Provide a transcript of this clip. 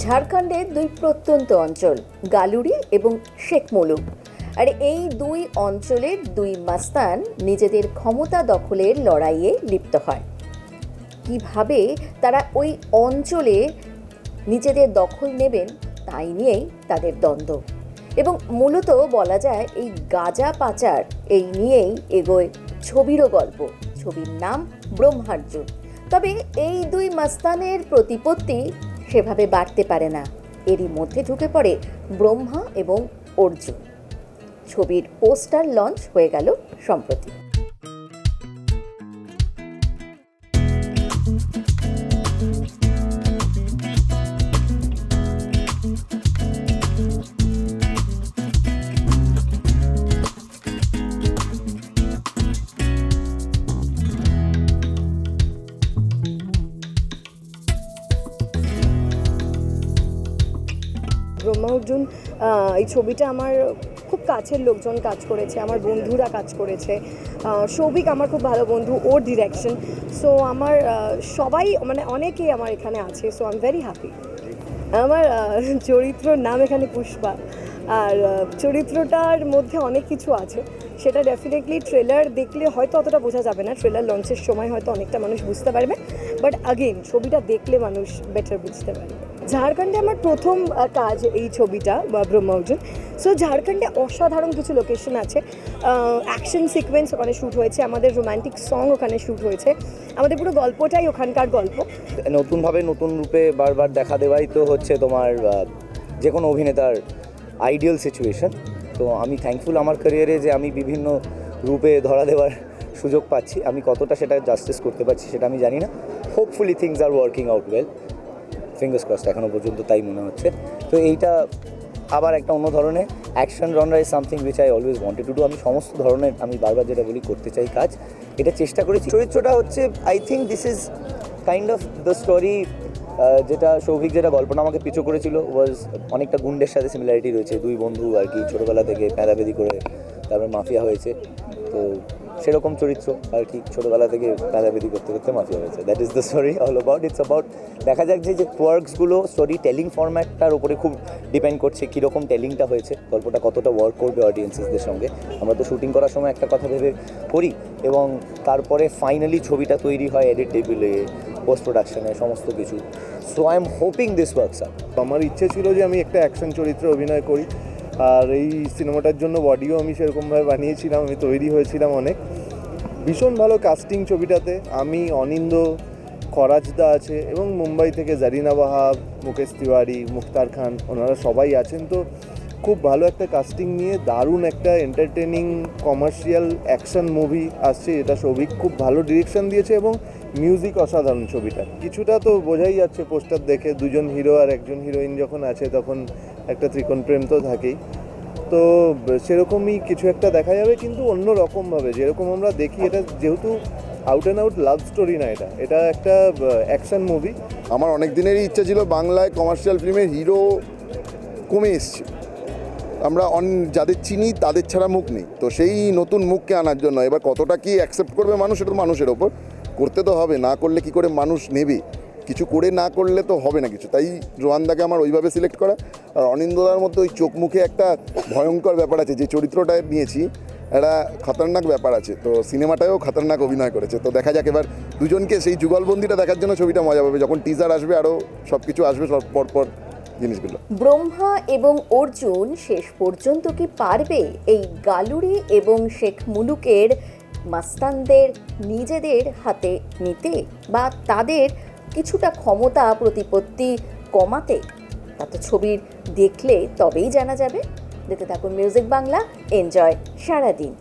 ঝাড়খণ্ডের দুই প্রত্যন্ত অঞ্চল, গালুরি এবং শেখমলু। আর এই দুই অঞ্চলের দুই মাস্তান নিজেদের ক্ষমতা দখলের লড়াইয়ে লিপ্ত হয়। কীভাবে তারা ওই অঞ্চলে নিজেদের দখল নেবেন, তাই নিয়েই তাদের দ্বন্দ্ব। এবং মূলত বলা যায়, এই গাজা পাচার, এই নিয়েই এগোয় ছবিরও গল্প। ছবির নাম ব্রহ্মার্জুন। তবে এই দুই মাস্তানের প্রতিপত্তি সেভাবে বাড়তে পারে না। এরই মধ্যে ঢুকে পড়ে ব্রহ্মা এবং অর্জুন। ছবির পোস্টার লঞ্চ হয়ে গেল সম্প্রতি। ব্রহ্মা অর্জুন এই ছবিটা আমার খুব কাছের লোকজন কাজ করেছে, আমার বন্ধুরা কাজ করেছে। সৌভিক আমার খুব ভালো বন্ধু, ওর ডিরেকশন সো আমার সবাই মানে অনেকেই আমার এখানে আছে so I am very happy আমার চরিত্রর নাম এখানে পুষ্পা। আর চরিত্রটার মধ্যে অনেক কিছু আছে। সেটা ডেফিনেটলি ট্রেলার দেখলে হয়তো অতটা বোঝা যাবে না ট্রেলার লঞ্চের সময় হয়তো অনেকটা মানুষ বুঝতে পারবে। বাট আগেন ছবিটা দেখলে মানুষ বেটার বুঝতে পারবে। ঝাড়খণ্ডে আমার প্রথম কাজ এই ছবিটা, বা ব্রহ্ম অর্জুন সো ঝাড়খণ্ডে অসাধারণ কিছু লোকেশন আছে। অ্যাকশন সিকোয়েন্স ওখানে শ্যুট হয়েছে, আমাদের রোম্যান্টিক সং ওখানে শ্যুট হয়েছে। আমাদের পুরো গল্পটাই ওখানকার গল্প। নতুনভাবে নতুন রূপে বারবার দেখা দেওয়াই তো হচ্ছে তোমার যে কোনো অভিনেতার আইডিয়াল সিচুয়েশন তো আমি থ্যাঙ্কফুল আমার ক্যারিয়ারে যে আমি বিভিন্ন রূপে ধরা দেওয়ার সুযোগ পাচ্ছি। আমি কতটা সেটা জাস্টিস করতে পারছি সেটা আমি জানি না। Hopefully things are working out well fingers crossed এখনও পর্যন্ত তাই মনে হচ্ছে। তো এইটা আবার একটা অন্য ধরনের action রনরা is something which I always wanted to do আমি সমস্ত ধরনের, আমি বারবার যেটা বলি, করতে চাই কাজ। এটা চেষ্টা করেছি। চরিত্রটা হচ্ছে I think this is kind of the story যেটা সৌভিক যেটা গল্পটা আমাকে পিছু করেছিল ওয়াজ অনেকটা গুন্ডের সাথে সিমিলারিটি রয়েছে। দুই বন্ধু আর কি, ছোটোবেলা থেকে প্যাদাবেদি করে তারপর মাফিয়া হয়েছে। তো সেরকম চরিত্র আর কি ছোটোবেলা থেকে প্যাদাবেদি করতে করতে মাফিয়া হয়েছে। That is the story all about it's about দেখা যাক যে যে কোয়ার্কসগুলো স্টোরি টেলিং ফরম্যাটটার উপরে খুব ডিপেন্ড করছে কীরকম টেলিংটা হয়েছে, গল্পটা কতটা ওয়ার্ক করবে অডিয়েন্সেসদের সঙ্গে। আমরা তো শুটিং করার সময় একটা কথা ভেবে করি এবং তারপরে ফাইনালি ছবিটা তৈরি হয় এডিট টেবিলে পোস্ট প্রোডাকশনে সমস্ত কিছু। So I am hoping this works আমার ইচ্ছে ছিল যে আমি একটা অ্যাকশন চরিত্রে অভিনয় করি। আর এই সিনেমাটার জন্য বডিও আমি সেরকমভাবে বানিয়েছিলাম, আমি তৈরি হয়েছিলাম অনেক। ভীষণ ভালো কাস্টিং ছবিটাতে। আমি, অনিন্দ খরাজদা আছে এবং মুম্বাই থেকে জারিনা বাহাব, মুকেশ তিওয়ারি, মুক্তার খান, ওনারা সবাই আছেন। তো খুব ভালো একটা কাস্টিং নিয়ে দারুণ একটা এন্টারটেনিং কমার্শিয়াল অ্যাকশন মুভি আসছে, এটা সৌভিক খুব ভালো ডিরেকশন দিয়েছে এবং মিউজিক অসাধারণ ছবিটা। কিছুটা তো বোঝাই যাচ্ছে পোস্টার দেখে, দুজন হিরো আর একজন হিরোইন যখন আছে তখন একটা ত্রিকোণ প্রেম তো থাকেই। তো সেরকমই কিছু একটা দেখা যাবে কিন্তু অন্য রকমভাবে, যেরকম আমরা দেখি এটা যেহেতু out and out love story না এটা এটা একটা অ্যাকশন মুভি আমার অনেক দিনেরই ইচ্ছা ছিল বাংলায় কমার্শিয়াল ফিল্মের হিরো কমে এসছে। আমরা অন যাদের চিনি, তাদের ছাড়া মুখ নেই। তো সেই নতুন মুখকে আনার জন্য এবার কতটা কি অ্যাকসেপ্ট করবে মানুষ এটা মানুষের ওপর। করতে তো হবে, না করলে কি করে মানুষ নেবে? কিছু করে না করলে তো হবে না কিছু। তাই রোয়ান্দাকে আমার ওইভাবে সিলেক্ট করা। আর অনিন্দদার মধ্যে ওই চোখ মুখে একটা ভয়ঙ্কর ব্যাপার আছে, যে চরিত্রটা নিয়েছি, একটা খতরনাক ব্যাপার আছে। তো সিনেমাটায়ও খতরনাক অভিনয় করেছে। তো দেখা যাক এবার দুজনকে সেই যুগলবন্দিটা দেখার জন্য ছবিটা মজা পাবে। যখন টিজার আসবে আরও সব কিছু আসবে, সব পরপর পর জিনিসগুলো। ব্রহ্মা এবং অর্জুন শেষ পর্যন্ত কি পারবে এই গালুরি এবং শেখ মুলুকের মাস্তানদের নিজেদের হাতে নিতে বা তাদের কিছুটা ক্ষমতা, প্রতিপত্তি কমাতে? তা তো ছবির দেখলে তবেই জানা যাবে। দেখতে থাকুন মিউজিক বাংলা, এনজয় সারাদিন।